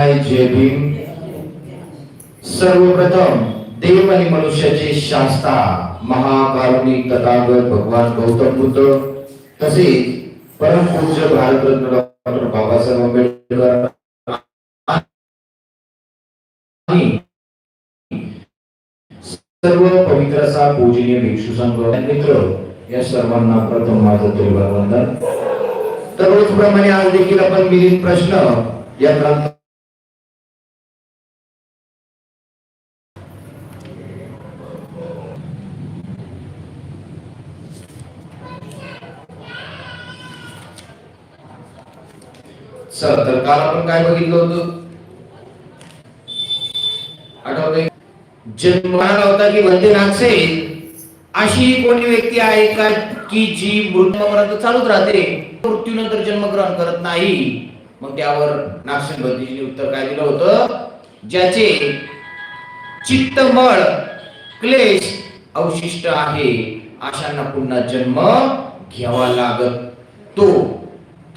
जय भीम. सर्वप्रथम देव आणि मनुष्याचे शास्ता महाकारुणी तथागत भगवान गौतम बुद्ध तसेच परम पूज्य भारतरत्न डॉक्टर बाबासाहेब आंबेडकर सर्व पवित्र असा पूजनीय भिक्षू संघ. मित्र या सर्वांना प्रथम माझं त्रिवार वंदन तर प्रमाणे आज देखील आपण मिलिंद प्रश्न या ग्रंथ चल तर काल आपण काय बघितलं होतं? आठवतंय? जन्माला होता की वंदे नागसे? अशी कोणी व्यक्ती आहे का की जी मृत्यूपर्यंत चालूच राहते? मृत्यूनंतर जन्मग्रहण करत नाही. मग त्यावर नागसेन बंदीजीने उत्तर काय दिलं होतं? ज्याचे चित्तमळ क्लेश अवशिष्ट आहे अशांना पुन्हा जन्म घ्यावा लागत. तो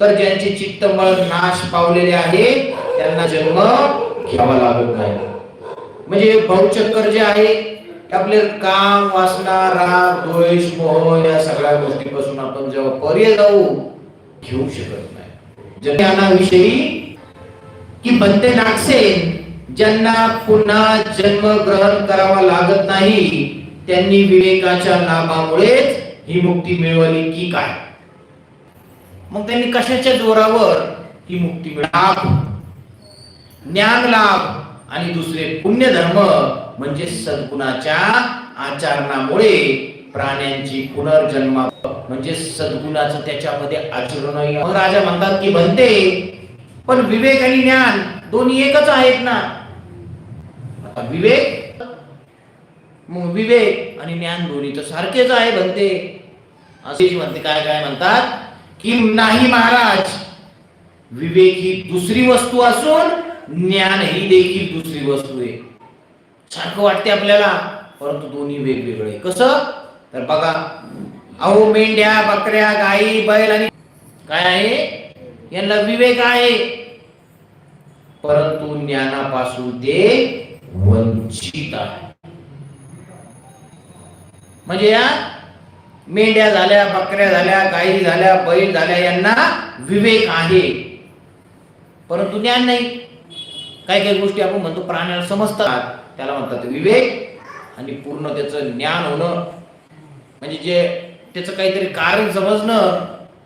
तर ज्यांचे चित्तमळ नाश पावलेले आहे त्यांना जन्म घ्यावा लागत नाही. म्हणजे भाऊचक्कर जे आहे आपले काम वासना राग द्वेष मोह या सगळ्या गोष्टीपासून आपण जेव्हा पर्य जाऊ घेऊ शकत नाही. ज्ञानाविषयी की बनते नागसेन ज्यांना पुन्हा जन्म ग्रहण करावा लागत नाही त्यांनी विवेकाच्या लाभामुळेच ही मुक्ती मिळवली की काय? मग त्यांनी कशाच्या जोरावर ही मुक्ती लाभ. ज्ञान लाभ. आणि दुसरे पुण्य धर्म म्हणजे सद्गुणाच्या आचरणामुळे प्राण्यांची पुनर्जन्म म्हणजे सद्गुणाचं त्याच्यामध्ये आचरण. आहे. राजा म्हणतात की बनते पण विवेक आणि ज्ञान दोन्ही एकच आहेत ना. आता विवेक मग विवेक आणि ज्ञान दोन्ही तर सारखेच आहे बनते. असे म्हणते काय काय म्हणतात? की नाही महाराज. विवेक ही दुसरी वस्तू असून ज्ञान ही देखील दुसरी वस्तू आहे. सारखं वाटते आपल्याला परंतु दोन्ही वेगवेगळे. कसं? तर बघा अहो मेंढ्या बकऱ्या गाई बैल आणि काय आहे? यांना विवेक आहे. परंतु ज्ञानापासून ते वंचित आहे. म्हणजे या मेंढ्या झाल्या बकऱ्या झाल्या गायी झाल्या बैल झाल्या यांना विवेक आहे. परंतु ज्ञान नाही. काही काही गोष्टी आपण म्हणतो प्राण्याला समजतात. त्याला म्हणतात विवेक आणि पूर्ण त्याचं ज्ञान होणं. म्हणजे जे त्याचं काहीतरी कारण समजणं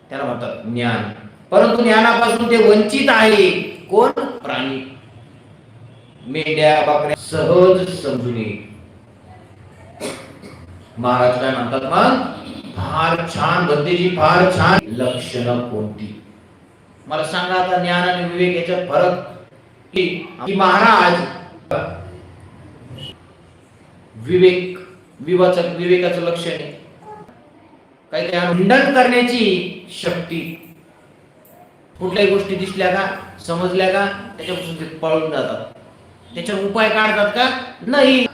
त्याला म्हणतात ज्ञान. परंतु ज्ञानापासून ते वंचित आहे कोण? प्राणी. मेंढ्या बकऱ्या सहज समजून येईल. महाराज काय म्हणतात मग? फार छान बंदेजी फार छान. लक्षणं कोणती? मला सांगा आता ज्ञान आणि विवेक याच्यात फरक? की की महाराज विवेक विवाचं विवेकाचं लक्षण आहे. काही काही खंडन करण्याची शक्ती. कुठल्याही गोष्टी दिसल्या का समजल्या का त्याच्यापासून ते पळून जातात. त्याच्यावर उपाय काढतात का? नाही.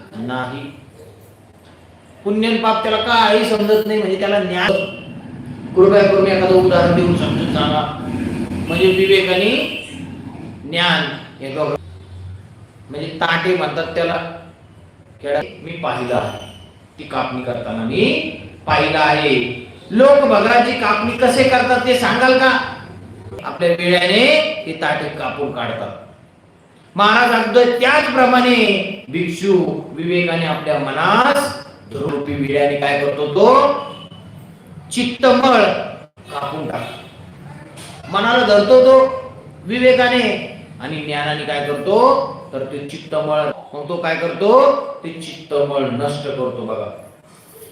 पुण्य पाप त्याला काही समजत नाही म्हणजे त्याला ज्ञान. कृपया करून एखादं उदाहरण देऊन समजून सांगा. म्हणजे विवेक आणि ज्ञान हे दोघं म्हणजे ताटे म्हणतात त्याला. खेळा मी पाहिलं ती कापणी करताना मी पाहिलं आहे. लोक भगराची कापणी कसे करतात ते सांगाल का? आपल्या वेळाने ते ताटे कापून काढतात. महाराज अगदी त्याचप्रमाणे भिक्षू विवेकाने आपल्या मनास धरूपी विड्याने काय करतो? तो चित्तमळ कापून टाकतो. मनाला धरतो तो विवेकाने आणि ज्ञानाने काय करतो? तर ते चित्तमळ मग तो काय करतो? ते चित्तमळ नष्ट करतो बघा.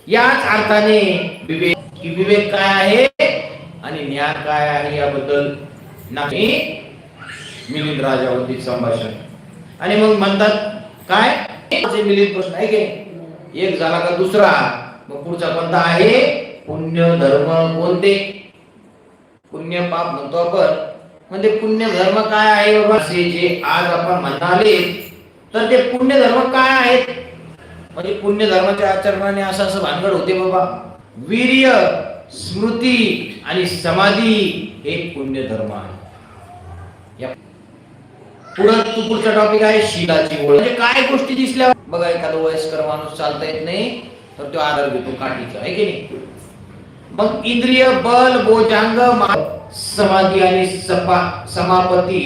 याच अर्थाने विवेक की विवेक काय आहे? आणि ज्ञान काय आहे याबद्दल नाही. मिलिंद राजावरती संभाषण. आणि मग म्हणतात काय? मिलिंद प्रश्न आहे की एक झाला का दुसरा? मग पुढचा कोणता आहे? पुण्य धर्म कोणते? पुण्य पाप म्हणतो आपण. म्हणजे पुण्य धर्म काय आहे बाबा? असे जे आज आपण म्हणाले तर ते पुण्य धर्म काय आहेत? म्हणजे पुण्य धर्माच्या आचरणाने असं असं भानगड होते बाबा. वीर्य स्मृती आणि समाधी हे पुण्य धर्म आहे पुढं तू पुढचा टॉपिक आहे शिलाची ओळख. म्हणजे काय गोष्टी दिसल्या? बघा एखादा वयस्कर माणूस चालता येत नाही तर तो आधार घेतो काठीचा. आहे की नाही? मग इंद्रिय बल बोजांग समाधी आणि सपा समापती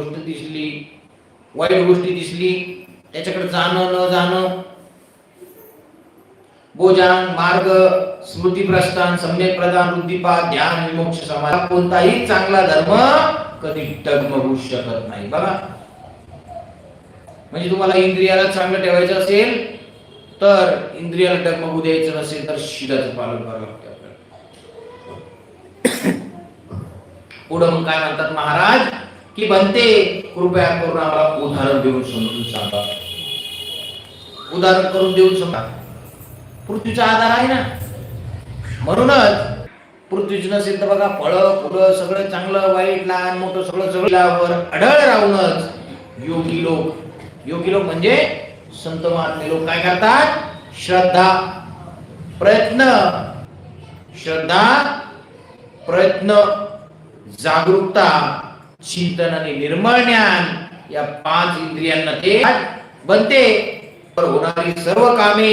गोष्ट दिसली वाईट गोष्टी दिसली त्याच्याकडे जाणं न जाणं बोजांग मार्ग स्मृती प्रस्थान सम्यक प्रदान वृद्धिपात ध्यान विमोक्ष समाज कोणताही चांगला धर्म कधी टगमगू शकत नाही. बघा. म्हणजे तुम्हाला इंद्रियाला चांगलं ठेवायचं असेल तर इंद्रियाला टगमगू द्यायचं नसेल तर शिलाचं पालन करावं लागतं पुढं मग काय म्हणतात महाराज? की बनते कृपया करून आम्हाला उदाहरण देऊन समजून सांगा. उदाहरण करून देऊन सांगा. पृथ्वीचा आधार आहे ना? म्हणूनच पृथ्वीच नसेल तर बघा फळं फुलं सगळं चांगलं वाईट लहान मोठं सगळं सगळं अढळ राहूनच योगी लोक. योगी लोक म्हणजे संत महात्मे. लोक काय करतात? श्रद्धा प्रयत्न. श्रद्धा प्रयत्न जागरूकता चिंतन आणि निर्मळ ज्ञान या पाच इंद्रियांना ते बनते. होणारी सर्व कामे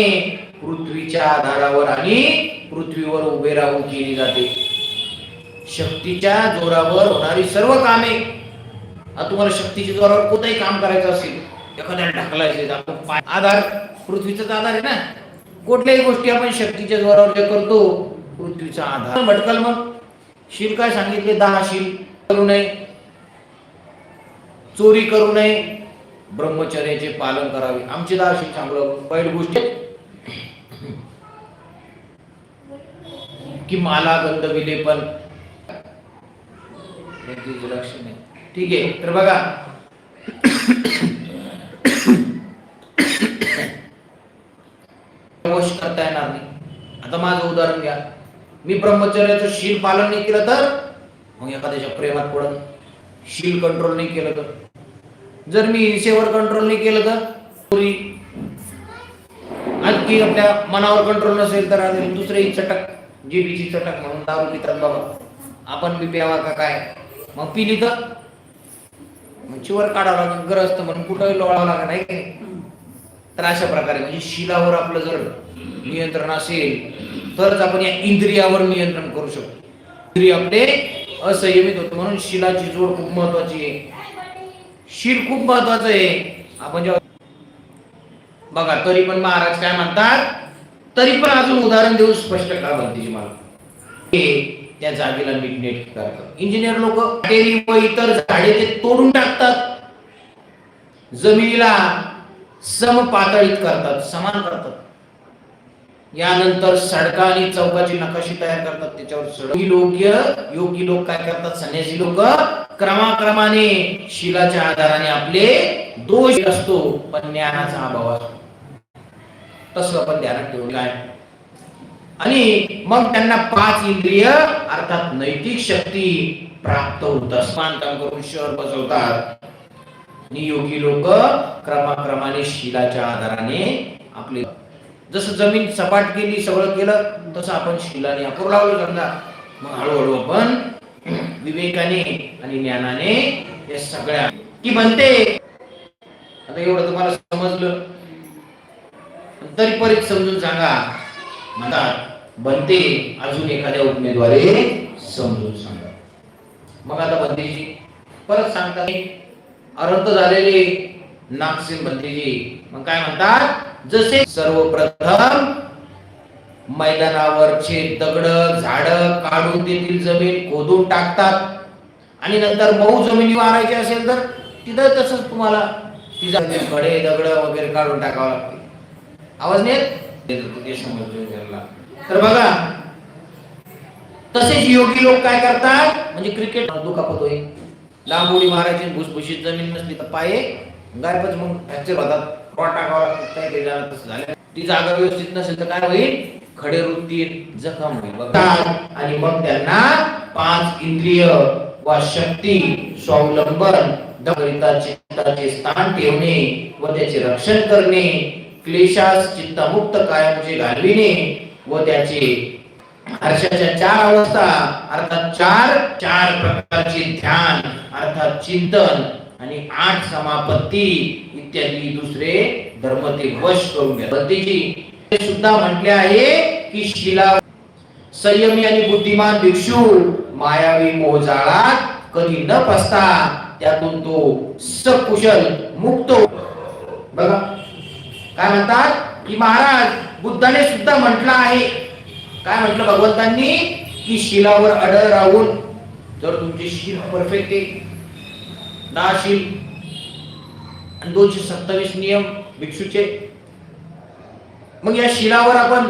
पृथ्वीच्या आधारावर आणि पृथ्वीवर उभे राहून केली जाते. शक्तीच्या जोरावर होणारी सर्व कामे. आता तुम्हाला शक्तीच्या जोरावर कोणतंही काम करायचं असेल एखाद्याला ढकलायचे आपण आधार पृथ्वीचाच आधार आहे ना? कुठल्याही गोष्टी आपण शक्तीच्या जोरावर जे करतो पृथ्वीचा आधार. भटकल मग. शील काय सांगितले? दहा शील. करू नये. चोरी करू नये. ब्रह्मचर्याचे पालन करावे. आमचे दहा शील चांगलं. पहिली गोष्टी की माला गंध विलेपन लक्ष नाही. ठीक आहे तर बघा. वश करता येणार नाही. आता माझं उदाहरण घ्या. मी ब्रह्मचर्याचं शील पालन नाही केलं तर? मग एखाद्याच्या प्रेमात पडत शील कंट्रोल नाही केलं तर? जर मी हिंसेवर कंट्रोल नाही केलं तर? चोरी आणखी आपल्या मनावर कंट्रोल नसेल तर दुसरे चटक जे जीबीची चटक म्हणून दारू पितात बाबा आपण बी प्यावा का काय? मग पिली तर मग चिवर काढावं लागेल ग्रस्त म्हणून कुठंही लोळावं लागेल नाही की तर अशा प्रकारे म्हणजे शिलावर आपलं जर नियंत्रण असेल तरच आपण या इंद्रियावर नियंत्रण करू शकतो. इंद्रिय आपले असंयमित होतं म्हणून शिलाची जोड खूप महत्वाची आहे. शील खूप महत्वाचं आहे. आपण जेव्हा बघा तरी पण महाराज काय म्हणतात? तरी पण अजून उदाहरण देऊन स्पष्ट का म्हणते मला. हे त्या जागेला नीट नेट करतात इंजिनियर लोक व इतर झाडे ते तोडून टाकतात. जमिनीला सम पातळीत करतात समान करतात. यानंतर सडका आणि चौकाची नकाशी तयार करतात त्याच्यावर सडक. योग्य योगी लोक काय करतात? संन्यासी लोक क्रमाक्रमाने शिलाच्या आधाराने आपले दोष असतो पण ज्ञानाचा अभाव असतो. तसं आपण ध्यानात ठेवलं काय? आणि मग त्यांना पाच इंद्रिय अर्थात नैतिक शक्ती प्राप्त होत स्मान काम करून शहर बसवतात. आणि योगी लोक क्रमाक्रमाने शिलाच्या आधाराने आपले जसं जमीन सपाट केली सगळं केलं तसं आपण शिलाने अपूर लावलं समजा. मग हळूहळू आपण विवेकाने आणि ज्ञानाने या सगळ्या की म्हणते आता एवढं तुम्हाला समजलं. तरी परत समजून सांगा. म्हणतात बनते अजून एखाद्या उपमेद्वारे समजून सांगा. मग आता बंदीजी परत सांगतात अरंत झालेले नागसेन बंदेजी मग काय म्हणतात जसे सर्वप्रथम मैदानावरचे दगड झाड काढून तेथील जमीन खोदून टाकतात. आणि नंतर मऊ जमिनी वारायची असेल तर तिथं तसंच तुम्हाला तिथं खडे दगड वगैरे काढून टाकावं लागते आवाज नाही तर बघा तसेच योगी लोक काय करतात? म्हणजे क्रिकेट दुखापत लांब उडी मारायची भुसभुशीत जमीन नसली तर पाये गायपच मग फ्रॅक्चर होतात. टाकावा ती जागा व्यवस्थित नसेल तर काय होईल? खडे रुततील जखम होईल. बघा. आणि मग त्यांना पाच इंद्रिय वा शक्ती स्वावलंबन दरिता चित्ताचे स्थान ठेवणे व त्याचे रक्षण करणे क्लेशास चित्तमुक्त कायमचे घालविणे व त्याचे हर्षाच्या चार अवस्था अर्थात चार चार प्रकारचे ध्यान अर्थात चिंतन आणि आठ समापत्ती इत्यादी दुसरे धर्म ते वश करून घ्या. सुद्धा म्हटले आहे की शिला संयमी आणि बुद्धिमान भिक्षू मायावी मोजाळात कधी न फसता त्यातून तो सकुशल मुक्त बघा काय म्हणतात? की महाराज बुद्धाने सुद्धा म्हटलं आहे. काय म्हटलं भगवंतांनी? की शिलावर अडळ राहून जर तुमची शील परफेक्ट आहे. दहा शील आणि दोनशे सत्तावीस नियम भिक्षूचे. मग या शिलावर आपण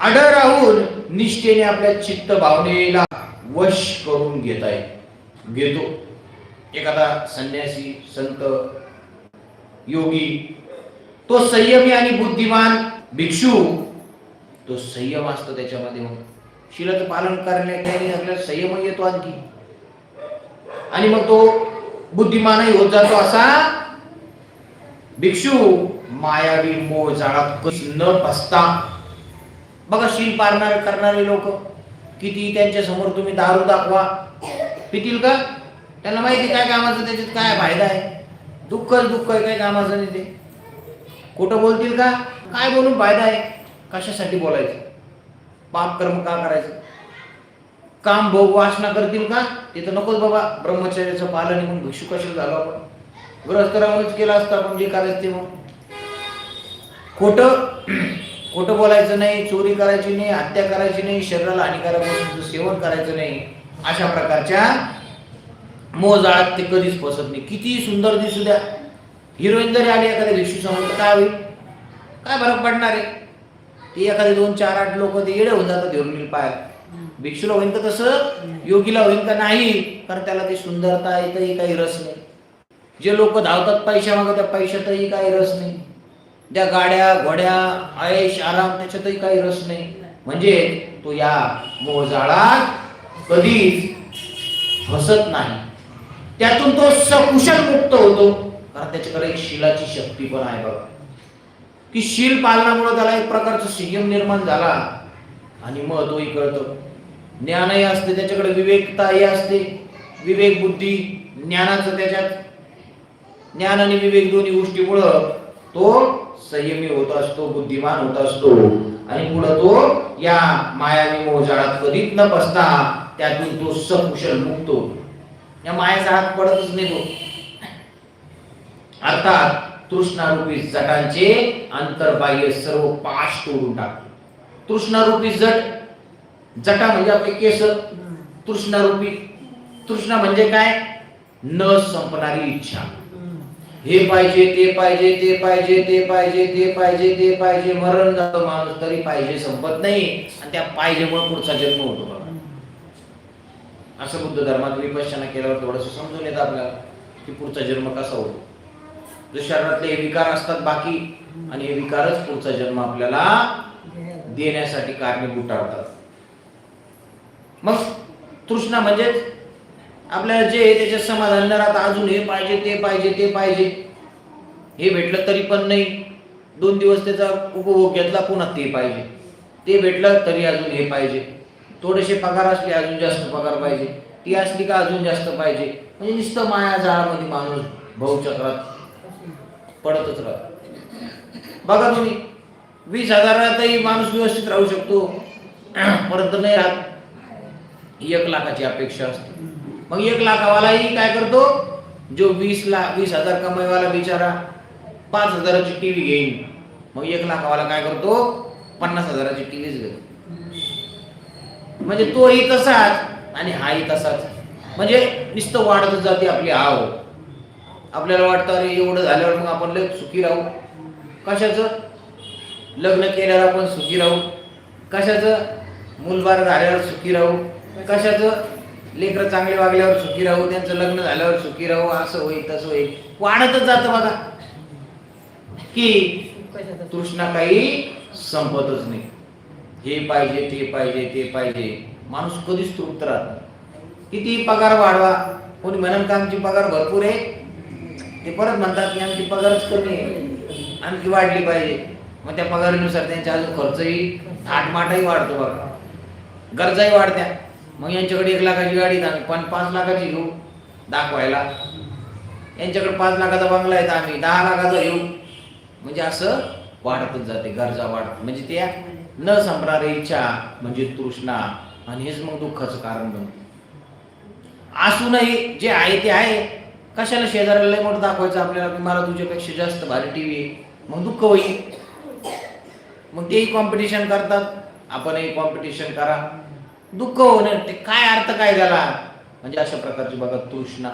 अडळ राहून निष्ठेने आपल्या चित्त भावनेला वश करून घेत आहे घेतो. एखादा संन्यासी संत योगी तो संयमी आणि बुद्धिमान भिक्षू तो संयम असतो त्याच्यामध्ये मग शिलाचं पालन करण्याने आपल्याला संयम येतो आणखी. आणि मग तो बुद्धिमानही होत जातो असा. भिक्षू मायावी मोह जाळात न फसता बघा शील पारणारे करणारे लोक किती त्यांच्यासमोर तुम्ही दारू दाखवा. पितील का? त्यांना माहिती काय कामाचं त्याच्यात काय फायदा आहे? दुःखच दुःख आहे काय कामाचं नाही ते. खोटं बोलतील का? काय बोलून फायदा आहे? कशासाठी बोलायचं? पाप कर्म का करायचं? काम भोग वासना करतील का? ते तर नकोच बाबा. ब्रह्मचर्याचं पालन म्हणून भिक्षू कशाला झालो आपण? ग्रहस्थरामुळेच केला असतं आपण जे करायचं ते मग. खोटं खोटं बोलायचं नाही चोरी करायची नाही हत्या करायची नाही शरीराला हानिकारक वस्तूंचं सेवन करायचं नाही. अशा प्रकारच्या मोजाळात ते कधीच फसत नाही. किती सुंदर दिसू द्या. हिरोईन जरी आली एखाद्या भिक्षू समोर तर काय होईल? काय फरक पडणार आहे? ते एखादे दोन चार आठ लोक ते येडे होऊन जातात घेऊन पाय भिक्षूला होईन का तसं योगीला होईन का नाही कारण त्याला ती सुंदरता येतही काही रस नाही. जे लोक धावतात पैशा मागं त्या पैशातही काही रस नाही. त्या गाड्या घोड्या आयश आराम त्याच्यातही काही रस नाही. म्हणजे तो या मोहजाळात कधीच फसत नाही. त्यातून तो सकुशल मुक्त होतो. कारण त्याच्याकडे एक शिलाची शक्ती पण आहे बघा. की शील पालनामुळे त्याला एक प्रकारचा संयम निर्माण झाला आणि महत्वही कळतं ज्ञानही असते त्याच्याकडे विवेकताही असते. विवेक बुद्धी ज्ञानाचं त्याच्यात. ज्ञान आणि विवेक दोन्ही गोष्टीमुळं तो संयमी होत असतो बुद्धिमान होत असतो. आणि पुढं तो या मायावी मोजाळात कधीच न बसता त्यातून तो सकुशल मुक्तो या मायाचा हात पडतच नाही तो. अर्थात तृष्णारूपी जटांचे अंतर्बाह्य सर्व पाश तोडून टाकतो. तृष्णारूपी जट जटा म्हणजे आपले केस तृष्णारूपी तृष्णा म्हणजे काय? न संपणारी इच्छा. हे पाहिजे ते पाहिजे ते पाहिजे ते पाहिजे ते पाहिजे ते पाहिजे मरण जातो माणूस तरी पाहिजे संपत नाही आणि त्या पाहिजेमुळे पुढचा जन्म होतो बघा. असं बुद्ध धर्मात विपश्यना केल्यावर थोडस समजून येतं आपल्याला की पुढचा जन्म कसा होतो. जो शरीरातले हे विकार असतात बाकी आणि हे विकारच पुढचा जन्म आपल्याला देण्यासाठी कारणीभूत ठरतात मग तृष्णा म्हणजेच आपल्याला जे त्याच्या त्याच्यात समाधान न अजून हे पाहिजे ते पाहिजे ते पाहिजे. हे भेटलं तरी पण नाही. दोन दिवस त्याचा उपभोग घेतला पुन्हा ते पाहिजे. ते भेटलं तरी अजून हे पाहिजे. थोडेसे पगार असले अजून जास्त पगार पाहिजे. ती असली का अजून जास्त पाहिजे. म्हणजे नुसतं माया जाळामध्ये माणूस भाऊचक्रात पडतच राहत. बघा तुम्ही वीस हजारातही माणूस व्यवस्थित राहू शकतो परंतु नाही राहत. एक लाखाची अपेक्षा असते. मग एक लाखावालाही काय करतो? जो वीस लाख वीस हजार कमाईवाला बिचारा पाच हजाराची टीव्ही घेईन. मग एक लाखावाला काय करतो? पन्नास हजाराची टीव्हीच घेतो. म्हणजे तोही तसाच आणि हाही तसाच. म्हणजे नुसतं वाढतच जाते आपली आव आपल्याला वाटतं अरे एवढं झाल्यावर मग आपण लय सुखी राहू? कशाचं? लग्न केल्यावर आपण सुखी राहू? कशाचं? मुलबार झाल्यावर सुखी राहू? कशाचं? लेकरं चांगले वागल्यावर सुखी राहू? त्यांचं लग्न झाल्यावर सुखी राहू? असं होईल तसं होईल. वाढतच जातं बघा. की तृष्णा काही संपतच नाही. हे पाहिजे ते पाहिजे ते पाहिजे. माणूस कधीच तृप्त राहत किती पगार वाढवा. कोणी म्हणून का आमची पगार भरपूर आहे. ते परत म्हणतात की आमची पगारच कमी आहे. आणखी वाढली पाहिजे. मग त्या पगारीनुसार त्यांचा अजून खर्चही थाटमाटही वाढतो बघा. गरजाही वाढत्या. मग यांच्याकडे एक लाखाची गाडी आम्ही पण पाच लाखाची घेऊ दाखवायला. यांच्याकडे पाच लाखाचा बंगला आहे तर आम्ही दहा लाखाचा घेऊ. म्हणजे असं वाढतच जाते गरजा वाढत म्हणजे त्या न संपणारी इच्छा म्हणजे तृष्णा आणि हेच मग दुःखाचं कारण बनते. असूनही जे आहे ते आहे. कशाला शेजाऱ्याला लय मोठं दाखवायचं आपल्याला? की मला तुझ्यापेक्षा जास्त भारी टीव्ही आहे. मग दुःख होईल. मग तेही कॉम्पिटिशन करतात. आपणही कॉम्पिटिशन करा. दुःख होणं ते काय अर्थ काय झाला म्हणजे अशा प्रकारची बघा तृष्णा.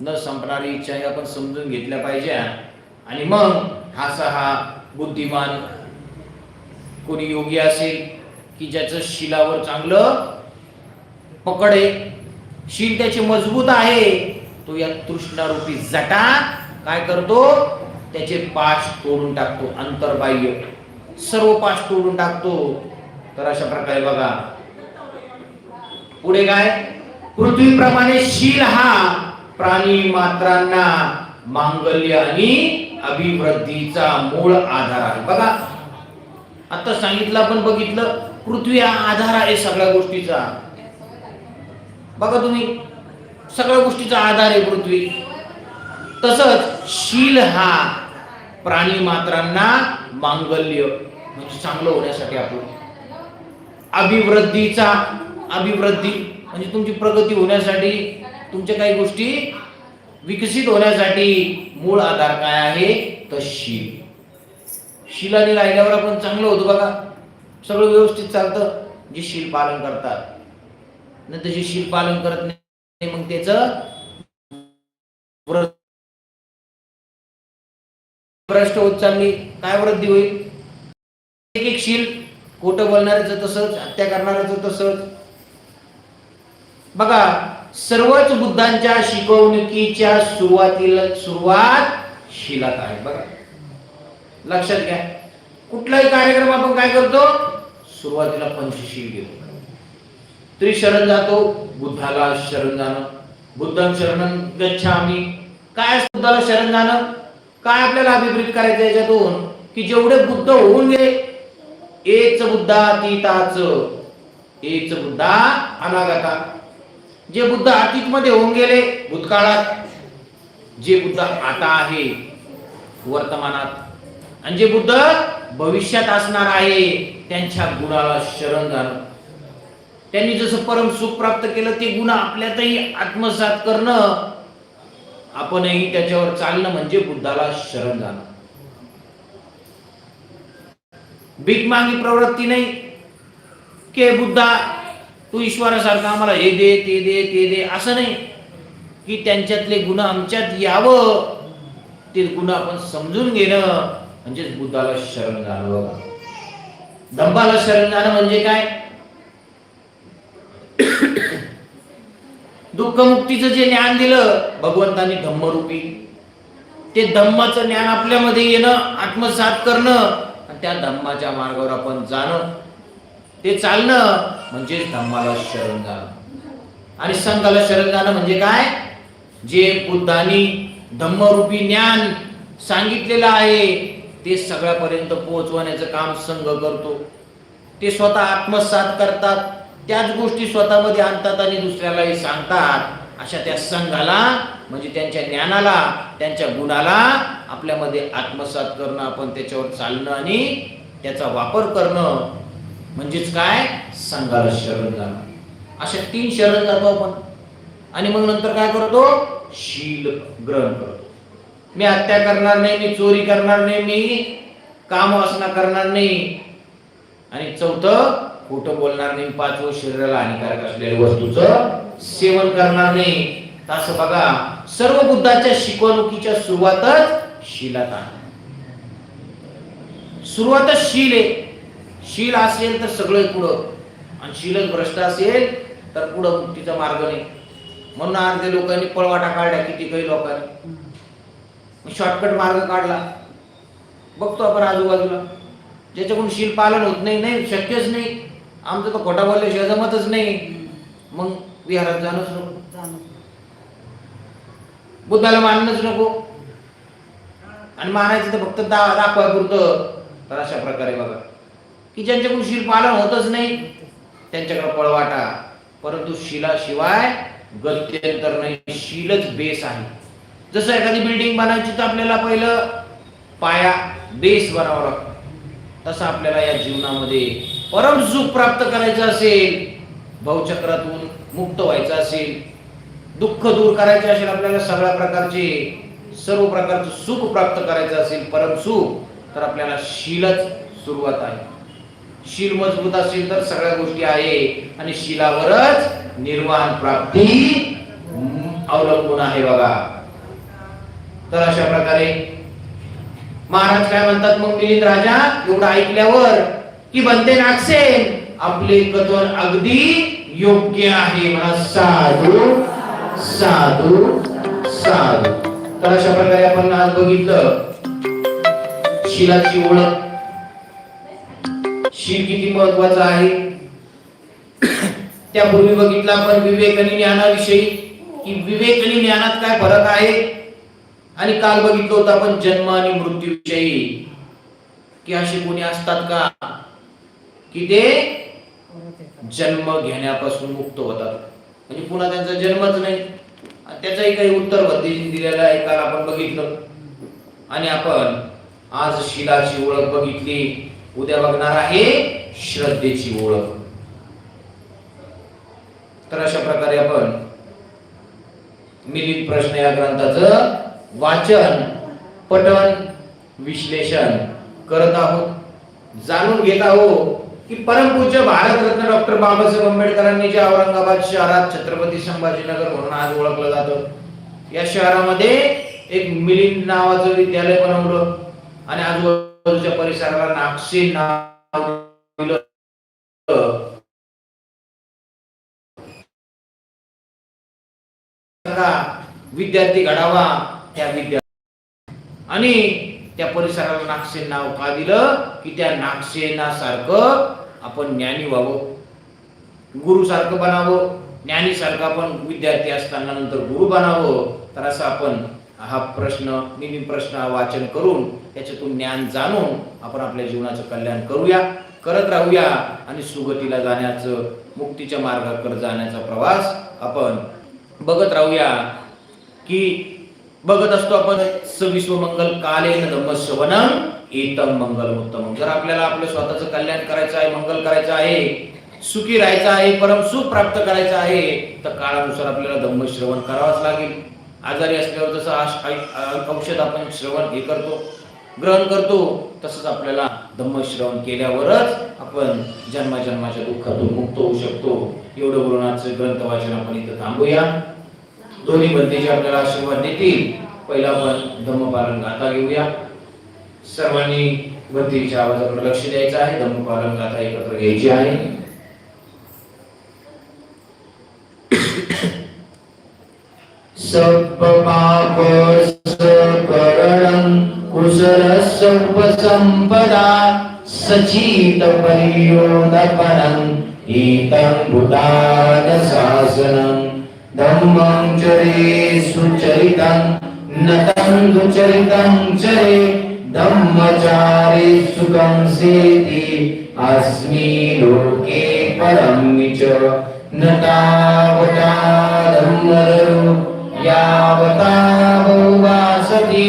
न संपणारी इच्छा हे आपण समजून घेतल्या पाहिजे. आणि मग हासा हा बुद्धिमान कोणी योगी असेल की ज्याचं शिलावर चांगलं पकड आहे. शील त्याची मजबूत आहे. तो या तृष्णारूपी जटा काय करतो? त्याचे पाश तोडून टाकतो अंतर्बाह्य. सर्व पाश तोडून टाकतो. तर अशा प्रकारे बघा. पुढे काय? पृथ्वीप्रमाणे शील हा प्राणी मात्रांना मांगल्य आणि अभिवृद्धीचा मूळ आधार आहे. बघा. आता सांगितलं आपण बघितलं पृथ्वी हा आधार आहे सगळ्या गोष्टीचा. बघा तुम्ही. सगळ्या गोष्टीचा आधार आहे पृथ्वी. तसंच शील हा प्राणी मात्रांना मांगल्य म्हणजे चांगलं होण्यासाठी आपण. अभिवृद्धीचा अभिवृद्धी म्हणजे तुमची प्रगती होण्यासाठी तुमच्या काही गोष्टी विकसित होण्यासाठी मूळ आधार काय आहे? तर शील. शिलाने राहिल्यावर आपण चांगलं होतो बघा. सगळं व्यवस्थित चालतं. जे शील पालन करतात. नंतर जे शील पालन करत नाही मग त्याच भ्रष्ट होत चालली काय वृद्धी होईल? एक एक शील खोटं बोलणाऱ्याचं तसंच हत्या करणाऱ्याचं तसंच. बघा सर्वच बुद्धांच्या शिकवणुकीच्या सुरुवातीला सुरुवात शिलात आहे. बघा. लक्षात घ्या. कुठलाही कार्यक्रम आपण काय करतो? सुरुवातीला पंचशील घेतो. त्रिशरण जातो बुद्धाला शरण जाणं. बुद्ध शरण गच्छामी. काय बुद्धाला शरण जाणं? काय आपल्याला अभिप्रेत करायचं याच्यातून? की जेवढे बुद्ध होऊन गेले एच बुद्धा तीताच एच बुद्धा अनागता. जे बुद्ध अतीत मध्ये होऊन गेले भूतकाळात जे बुद्ध आता आहे वर्तमानात. आणि जे बुद्ध भविष्यात असणार आहे त्यांच्या गुणाला शरण जाणं. त्यांनी जसं परम सुख प्राप्त केलं ते गुण आपल्यातही आत्मसात करणं आपणही त्याच्यावर चालणं म्हणजे बुद्धाला शरण जाणं. भीक मागी प्रवृत्ती नाही. के बुद्धा तू ईश्वरासारखं आम्हाला हे दे ते दे ते दे असं नाही. की त्यांच्यातले गुण आमच्यात यावं. ते गुण आपण समजून घेणं म्हणजेच बुद्धाला शरण जाणं बघा. दंभाला शरण जाणं म्हणजे काय? दुःखमुक्तीचं जे ज्ञान दिलं भगवंतानी धम्मरूपी. ते धम्माचं ज्ञान आपल्यामध्ये येणं आत्मसात करणं आणि त्या धम्माच्या मार्गावर आपण जाणं. ते चालणं म्हणजे धम्माला शरण जाणं. आणि संघाला शरण जाणं म्हणजे काय? जे बुद्धांनी धम्मरूपी ज्ञान सांगितलेलं आहे ते सगळ्यापर्यंत पोहोचवण्याचं काम संघ करतो. ते स्वतः आत्मसात करतात. त्याच गोष्टी स्वतःमध्ये आणतात आणि दुसऱ्यालाही सांगतात. अशा त्या संघाला म्हणजे त्यांच्या ज्ञानाला त्यांच्या गुणाला आपल्यामध्ये आत्मसात करणं आपण त्याच्यावर चालणं आणि त्याचा वापर करणं म्हणजेच काय? संघाला शरण जाणं. अशा तीन शरण जातो आपण. आणि मग नंतर काय करतो? शील ग्रहण करतो. मी हत्या करणार नाही मी चोरी करणार नाही मी काम वासना करणार नाही. आणि चौथं खोटं बोलणार नाही पाचवं शरीराला हानिकारक असलेल्या वस्तूचं सेवन करणार नाही. तसं असं बघा सर्व बुद्धाच्या शिकवणुकीच्या सुरुवातच शिलात आहे. सुरुवातच शील आहे. शील असेल तर सगळं पुढं. आणि शीलच भ्रष्ट असेल तर पुढं मुक्तीचा मार्ग नाही. म्हणून अर्धे लोकांनी पळवाटा काढला किती काही लोकांनी शॉर्टकट मार्ग काढला. बघतो आपण आजूबाजूला. ज्याच्याकडून शील पालन होत नाही नाही शक्यच नाही. आमचं तर खोटा बोलल्याशिवाय जमतच नाही. मग विहारात जाणंच नको. बुद्धाला मानणंच नको. आणि मानायचं तर फक्त दा दाखवाय पुरतं. तर अशा प्रकारे बघा. की ज्यांच्याकडून शील पालन होतच नाही त्यांच्याकडे पळवाटा. परंतु शिलाशिवाय गत्यंतर नाही. शीलच बेस आहे. जसं एखादी बिल्डिंग बनायची तर आपल्याला पहिलं पाया बेस बनावा लागतो. तसं आपल्याला या जीवनामध्ये परम सुख प्राप्त करायचं असेल भावचक्रातून मुक्त व्हायचं असेल दुःख दूर करायचे असेल आपल्याला सगळ्या प्रकारचे सर्व प्रकारचं सुख प्राप्त करायचं असेल परम सुख तर आपल्याला शीलच सुरुवात आहे. शील मजबूत असेल तर सगळ्या गोष्टी आहे आणि शिलावरच निर्वाण प्राप्ती अवलंबून आहे बघा. तर अशा प्रकारे महाराज काय म्हणतात मग मिलिंद राजा एवढं ऐकल्यावर की बनते नागसेन. आपले कथन अगदी योग्य आहे म्हणा. साधू साधू साधू. तर अशा प्रकारे आपण आज बघितलं. शिलाची ओळख. शील किती महत्त्वाचा आहे? त्यापूर्वी बघितलं आपण विवेक आणि ज्ञानाविषयी की विवेक आणि ज्ञानात काय फरक आहे? आणि काल बघितलं होतं आपण जन्म आणि मृत्यूविषयी. की असे कोणी असतात का? की ते जन्म घेण्यापासून मुक्त होतात. म्हणजे पुन्हा त्यांचा जन्मच नाही. त्याचंही काही उत्तर बद्धीने दिलेलं आहे काल आपण बघितलं. आणि आपण आज शिलाची ओळख बघितली. उद्या बघणार आहे श्रद्धेची ओळख. तर अशा प्रकारे आपण मिलित प्रश्न या ग्रंथाचं वाचन पठन विश्लेषण करत आहोत. जाणून घेत आहोत. की परमपूज्य भारतरत्न डॉक्टर बाबासाहेब आंबेडकरांनी जे औरंगाबाद शहरात छत्रपती संभाजीनगर म्हणून आज ओळखलं जातं या शहरामध्ये एक मिलिंद नावाचं विद्यालय बनवलं आणि आजूबाजूच्या परिसराला नागशे नाव दिलं. विद्यार्थी घडावा त्या विद्या आणि त्या परिसराला नागसेन नाव का दिलं? की त्या नागसेनासारखं आपण ज्ञानी व्हावं. गुरु सारखं बनावं. ज्ञानी सारखं आपण विद्यार्थी असताना नंतर गुरु बनावं. तर असं आपण हा प्रश्न मिनी प्रश्न वाचन करून त्याच्यातून ज्ञान जाणून आपण आपल्या जीवनाचं कल्याण करूया करत राहूया आणि सुगतीला जाण्याचं मुक्तीच्या मार्गाकडे जाण्याचा प्रवास आपण बघत राहूया की बघत असतो आपण सविश्व मंगल कालेन धम्मश्रवण एतम मंगल उत्तम जर आपल्याला आपलं स्वतःचं कल्याण करायचं आहे मंगल करायचं आहे सुखी राहायचं आहे परम सुख प्राप्त करायचं आहे तर काळानुसार आपल्याला धम्मश्रवण करावंच लागेल. आजारी असल्यावर जसं औषध आपण श्रवण हे करतो ग्रहण करतो तसंच आपल्याला धम्मश्रवण केल्यावरच आपण जन्माजन्माच्या दुःखातून मुक्त होऊ शकतो. एवढं बोलून ग्रंथ वाचन आपण इथं थांबूया. दोन्ही बंदीचे आपल्याला आशीर्वाद देतील. पहिला आपण धम्मपालन गाथा घेऊया. सर्वांनी बंदीच्या आवाजाकडे लक्ष द्यायचं आहे. धम्मपालन गाथा एकत्र घ्यायची आहे. सप्पाप सकरणं कुशलसौपसम्पदा सचित परियोदपनम् एतं भूतानशासनं धम्मं चरे सुचरितं नतं दुचरितं चरे धम्मचारे सुखं सेति अस्मि लोके परं च न तावता धम्मरो यावता बहुवासति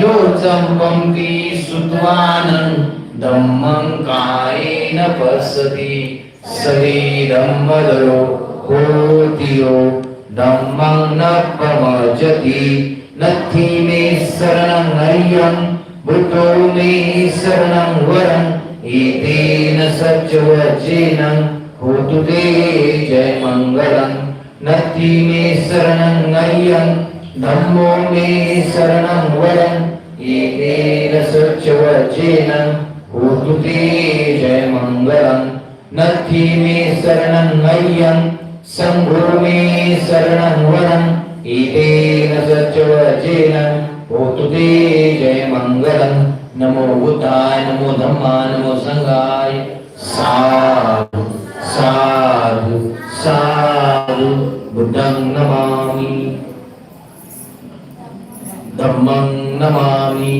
यो जम्बन्ति श्रुत्वान् धम्मं कायेन पश्यति शरीरम्मदरो होति यो धम्मं न प्रमजति नत्थि मे शरणं हरियं भूतो मे शरणं वरं। एतेन सच्चवचेन होतु ते जय मङ्गलं। नत्थि मे शरणं नय्यं धम्मो मे शरणं वरं। एतेन सच्चवचेन होतु ते जय मङ्गलम् नत्थि मे शरणं नय्यं सङ्घो मे शरणं वरम् एतेन सच्चवचेन होतु ते जय मङ्गलम् नमो भूताय नमो धम्मा नमो संघाय साधु साधु साधु बुद्धं नमामि। धम्मं नमामि।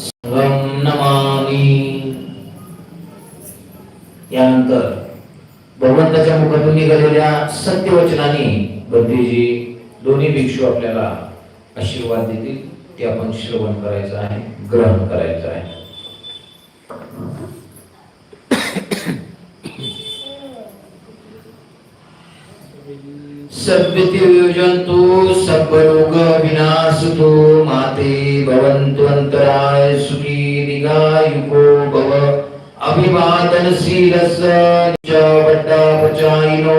संघं नमामि। यानंतर भगवंताच्या मुखातून निघालेल्या सत्यवचनाने बद्धीजी दोन्ही भिक्षू आपल्याला आशीर्वाद देतील. ते आपण श्रवण करायचं आहे ग्रहण करायचं आहे. सद्वितीयोजन्तु सर्वरोग विनाशतो माते भवन्तु अन्तराय सुखी दीर्घायुको भव अभिवादनशीलस च वड्डापचायिनो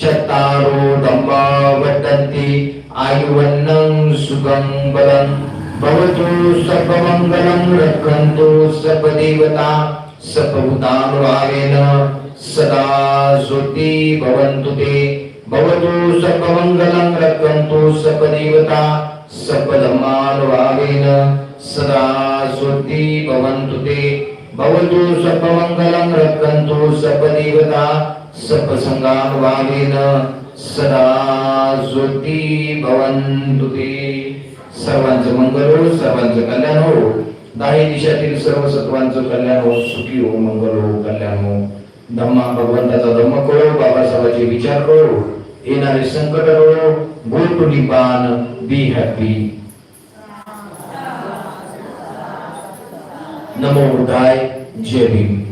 चत्तारो दम्बा वड्डन्ति आयुवन्नं सुखं बलं। भवतु सर्वमङ्गलं रक्षन्तु सर्वदेवता सर्वभूतानुभावेन सदा ज्योति भवन्तु ते। भवतु सर्वमङ्गलं रक्षन्तु सर्वदेवता सर्वधर्मानुभावेन सदा ज्योति भवन्तु ते। भवतु सपमङ्गलं रक्षन्तु सपदेवता सर्वसङ्गानुभावेन सदा ज्योति भवन्तु ते। सर्वांचं मंगल हो सर्वांचं कल्याण हो। दाही दिशातील सर्व सत्वांचं कल्याण हो सुखी हो मंगल हो कल्याण हो। धम्मा भगवंताचा धम्म कळो बाबासाहेबांचे विचार करो। येणारे संकट करो go to निपान be happy Namo बुद्धाय। Jai